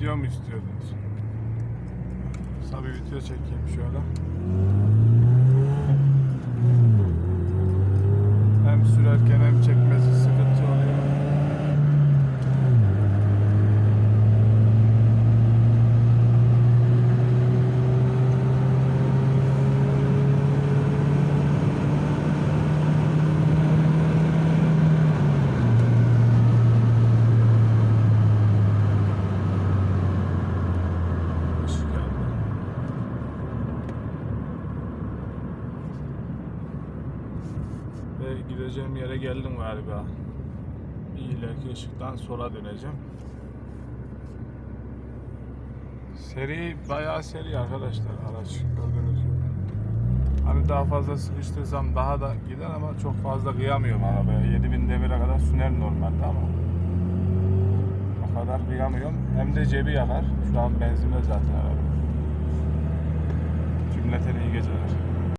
video mu istiyordunuz? Kısa bir video çekeyim şöyle. Hem sürerken hem çekmesi Ve gideceğim yere geldim galiba. Bir ileriki ışıktan sola döneceğim. Seri bayağı seri arkadaşlar araç gördüğünüz gibi. Hani daha fazla sıkıştırsam daha da gider ama çok fazla kıyamıyorum arabaya. 7000 devire kadar süner normalde ama o kadar kıyamıyorum. Hem de cebi yakar. Şu an benzinle zaten araba.